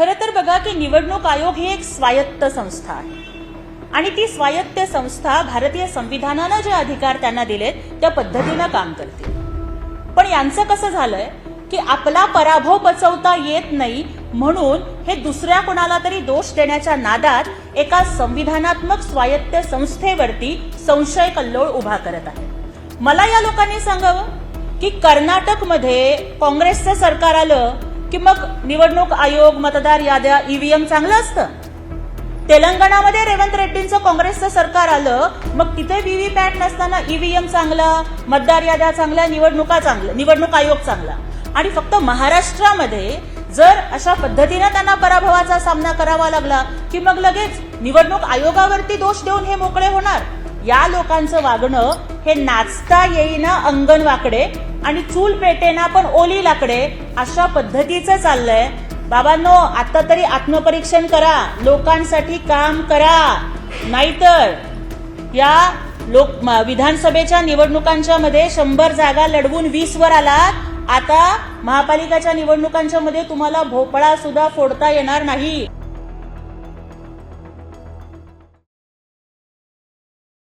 खरं तर बघा की निवडणूक आयोग ही एक स्वायत्त संस्था आहे. आणि ती स्वायत्त संस्था भारतीय संविधानानं जे अधिकार त्यांना दिलेत त्या पद्धतीनं काम करते. पण यांचं कसं झालंय की आपला पराभव पचवता येत नाही म्हणून हे दुसऱ्या कोणाला तरी दोष देण्याच्या नादात एका संविधानात्मक स्वायत्त संस्थेवरती संशय कल्लोळ उभा करत आहे. मला या लोकांनी सांगावं की कर्नाटकमध्ये काँग्रेसचं सरकार आलं की मग निवडणूक आयोग मतदार याद्या ईव्हीएम चांगलं असतं? तेलंगणामध्ये रेवंत रेड्डींचं काँग्रेसचं सरकार आलं मग तिथे व्हीव्हीपॅट नसताना ईव्हीएम चांगला मतदार याद्या चांगल्या निवडणुका चांगल्या निवडणूक आयोग चांगला. आणि फक्त महाराष्ट्रामध्ये जर अशा पद्धतीनं त्यांना पराभवाचा सामना करावा लागला की मग लगेच निवडणूक आयोगावरती दोष देऊन हे मोकळे होणार? या लोकांचं वागणं हे नाचता येईना अंगण वाकडे आणि चूल पेटेना पण ओली लाकडे अशा पद्धतीचं चाललंय. बाबांनो आता तरी आत्मपरीक्षण करा. लोकांसाठी काम करा. नाहीतर या लोक म- विधानसभेच्या निवडणुकांच्या मध्ये शंभर जागा लढवून वीस वर आलात. आता महापालिकाच्या निवडणुकांच्या मध्ये तुम्हाला भोपळा सुद्धा फोडता येणार नाही.